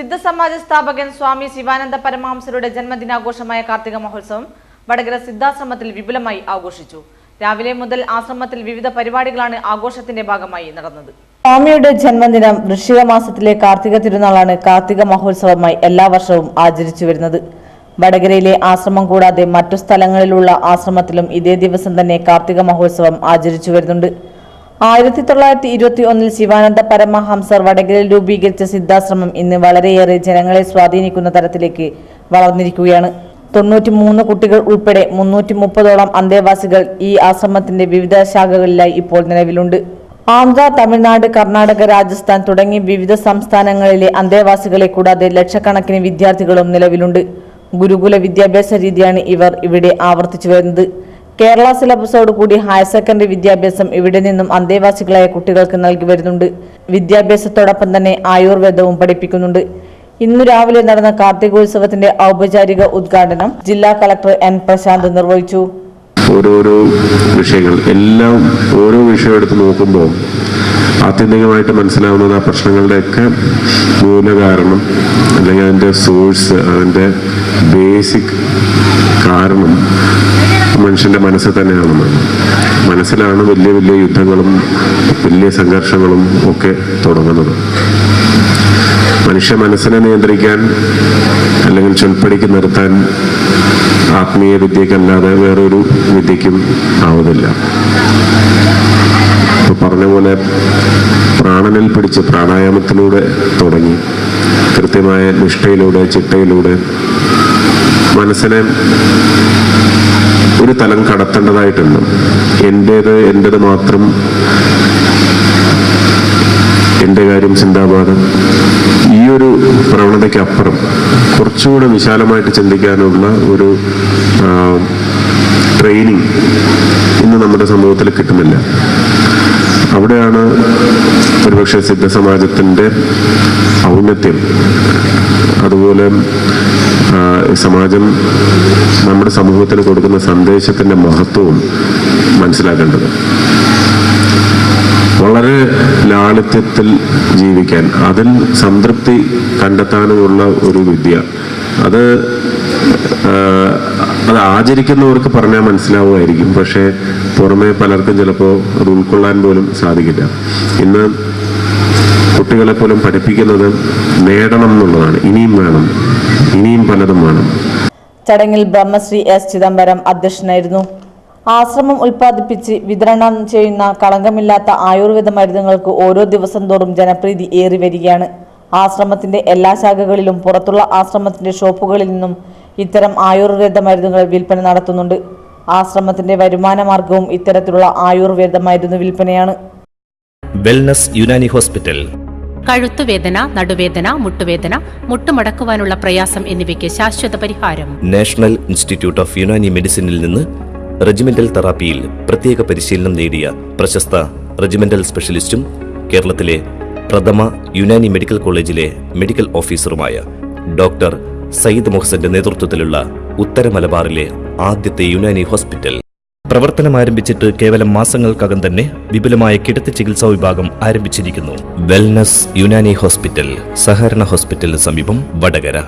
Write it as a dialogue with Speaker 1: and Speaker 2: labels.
Speaker 1: സിദ്ധസമാജ സ്ഥാപകൻ സ്വാമി ശിവാനന്ദ പരമഹംസരുടെ ജന്മദിനാഘോഷമായ കാർത്തിക മഹോത്സവം വടകര സിദ്ധാശ്രമത്തിൽ വിപുലമായി ആഘോഷിച്ചു. രാവിലെ മുതൽ ആശ്രമത്തിൽ വിവിധ പരിപാടികളാണ് ആഘോഷത്തിന്റെ ഭാഗമായി നടന്നത്. സ്വാമിയുടെ ജന്മദിനം വൃശ്ചിക മാസത്തിലെ കാർത്തിക തിരുനാളാണ് കാർത്തിക മഹോത്സവമായി എല്ലാ വർഷവും ആചരിച്ചു വരുന്നത്. വടകരയിലെ ആശ്രമം കൂടാതെ മറ്റു സ്ഥലങ്ങളിലുള്ള ആശ്രമത്തിലും ഇതേ ദിവസം തന്നെ കാർത്തിക മഹോത്സവം ആചരിച്ചു വരുന്നുണ്ട്. ആയിരത്തി തൊള്ളായിരത്തി ഇരുപത്തി ഒന്നിൽ ശിവാനന്ദ പരമഹംസർ വടകരയിൽ രൂപീകരിച്ച സിദ്ധാശ്രമം ഇന്ന് വളരെയേറെ ജനങ്ങളെ സ്വാധീനിക്കുന്ന തരത്തിലേക്ക് വളർന്നിരിക്കുകയാണ്. തൊണ്ണൂറ്റി മൂന്ന് കുട്ടികൾ ഉൾപ്പെടെ മുന്നൂറ്റി മുപ്പതോളം അന്തേവാസികൾ ഈ ആശ്രമത്തിന്റെ വിവിധ ശാഖകളിലായി ഇപ്പോൾ നിലവിലുണ്ട്. ആന്ധ്ര തമിഴ്നാട് കർണാടക രാജസ്ഥാൻ തുടങ്ങി വിവിധ സംസ്ഥാനങ്ങളിലെ അന്തേവാസികളെ കൂടാതെ ലക്ഷക്കണക്കിന് വിദ്യാർത്ഥികളും നിലവിലുണ്ട്. ഗുരുകുല വിദ്യാഭ്യാസ രീതിയാണ് ഇവർ ഇവിടെ ആവർത്തിച്ചു വരുന്നത്. കേരള സിലബസോട് കൂടി ഹയർ സെക്കൻഡറി വിദ്യാഭ്യാസം ഇവിടെ നിന്നും അന്തേവാസികളായ കുട്ടികൾക്ക് നൽകി വരുന്നുണ്ട്. വിദ്യാഭ്യാസത്തോടൊപ്പം തന്നെ ആയുർവേദവും പഠിപ്പിക്കുന്നുണ്ട്. ഇന്നു രാവിലെ നടന്ന കാർത്തികോത്സവത്തിന്റെ ഔപചാരിക ഉദ്ഘാടനം ജില്ലാ കളക്ടർ എൻ പ്രശാന്ത് നിർവഹിച്ചു.
Speaker 2: ഓരോരോ വിഷയങ്ങൾ എല്ലാം ഓരോ വിഷയം എടുത്ത് നോക്കുമ്പോൾ ആത്യന്തികമായിട്ട് മനസ്സിലാവുന്നത് ആ പ്രശ്നങ്ങളുടെയൊക്കെ മൂലകാരണം അല്ലെങ്കിൽ അതിന്റെ സോഴ്സ് അതിന്റെ ബേസിക് കാരണം മനുഷ്യന്റെ മനസ്സിൽ തന്നെയാണെന്ന്. മനസ്സിലാണ് വലിയ വലിയ യുദ്ധങ്ങളും വലിയ സംഘർഷങ്ങളും ഒക്കെ തുടങ്ങുന്നത്. മനുഷ്യ മനസ്സിനെ നിയന്ത്രിക്കാൻ അല്ലെങ്കിൽ ചൊൽപ്പടിക്ക് നിർത്താൻ ആത്മീയ വിദ്യക്കല്ലാതെ വേറൊരു വിദ്യക്കും ആവുന്നില്ല. ഇപ്പൊ പറഞ്ഞ പോലെ പ്രാണനിൽ പിടിച്ച് പ്രാണായാമത്തിലൂടെ തുടങ്ങി കൃത്യമായ നിഷ്ഠയിലൂടെ ചിട്ടയിലൂടെ മനസ്സിനെ ഒരു തലം കടത്തേണ്ടതായിട്ടുണ്ട്. എന്റേത് എന്റെത് മാത്രം. എന്റെ കാര്യം ചിന്താപാഠം ഈ ഒരു പ്രവണതയ്ക്കപ്പുറം കുറച്ചുകൂടെ വിശാലമായിട്ട് ചിന്തിക്കാനുള്ള ഒരു ട്രെയിനിങ് ഇന്ന് നമ്മുടെ സമൂഹത്തിൽ കിട്ടുന്നില്ല. അവിടെയാണ് ഒരുപക്ഷെ സിദ്ധസമാജത്തിന്റെ ഔന്നത്യം. അതുപോലെ സമാജം നമ്മുടെ സമൂഹത്തിന് കൊടുക്കുന്ന സന്ദേശത്തിന്റെ മഹത്വവും മനസ്സിലാക്കേണ്ടത്. വളരെ ലാളിത്യത്തിൽ ജീവിക്കാൻ അതിൽ സംതൃപ്തി കണ്ടെത്താനുമുള്ള ഒരു വിദ്യ. അത് അത് ആചരിക്കുന്നവർക്ക് പറഞ്ഞാൽ മനസ്സിലാവുമായിരിക്കും പക്ഷേ പുറമേ പലർക്കും ചിലപ്പോൾ അത് ഉൾക്കൊള്ളാൻ പോലും സാധിക്കില്ല. ഇന്ന് കുട്ടികളെ പോലും പഠിപ്പിക്കുന്നത് നേടണം എന്നുള്ളതാണ്. ഇനിയും വേണം. ഇനിയും പലതും വേണം.
Speaker 1: ചടങ്ങിൽ ബ്രഹ്മശ്രീ എസ്. ചിദംബരം അധ്യക്ഷനായിരുന്നു. ആശ്രമം ഉൽപ്പാദിപ്പിച്ച് വിതരണം ചെയ്യുന്ന കളങ്കമില്ലാത്ത ആയുർവേദ മരുന്നുകൾക്ക് ഓരോ ദിവസം തോറും ജനപ്രീതി ഏറി വരികയാണ്. ആശ്രമത്തിന്റെ എല്ലാ ശാഖകളിലും പുറത്തുള്ള ആശ്രമത്തിന്റെ ഷോപ്പുകളിൽ നിന്നും ഇത്തരം ആയുർവേദ മരുന്നുകൾ വിൽപ്പന നടത്തുന്നുണ്ട്. ആശ്രമത്തിന്റെ വരുമാന മാർഗവും ഇത്തരത്തിലുള്ള ആയുർവേദ മരുന്ന് വിൽപ്പനയാണ്.
Speaker 3: വെൽനസ് യുനാനി ഹോസ്പിറ്റൽ
Speaker 4: കഴുത്തുവേദന നടുവേദന മുട്ടുവേദന മുട്ടുമടക്കുവാനുള്ള പ്രയാസം എന്നിവയ്ക്ക് ശാശ്വത പരിഹാരം.
Speaker 3: നാഷണൽ ഇൻസ്റ്റിറ്റ്യൂട്ട് ഓഫ് യുനാനി മെഡിസിനിൽ നിന്ന് റെജിമെന്റൽ തെറാപ്പിയിൽ പ്രത്യേക പരിശീലനം നേടിയ പ്രശസ്ത റെജിമെന്റൽ സ്പെഷ്യലിസ്റ്റും കേരളത്തിലെ പ്രഥമ യുനാനി മെഡിക്കൽ കോളേജിലെ മെഡിക്കൽ ഓഫീസറുമായ ഡോക്ടർ സയ്യിദ് മുഹസന്റെ നേതൃത്വത്തിലുള്ള ഉത്തര മലബാറിലെ ആദ്യത്തെ യുനാനി ഹോസ്പിറ്റൽ പ്രവർത്തനം ആരംഭിച്ചിട്ട് കേവലം മാസങ്ങൾക്കകം തന്നെ വിപുലമായ കിടത്തി ചികിത്സാ വിഭാഗം ആരംഭിച്ചിരിക്കുന്നു. വെൽനസ് യുനാനി ഹോസ്പിറ്റൽ സഹകരണ ഹോസ്പിറ്റലിന് സമീപം വടകര.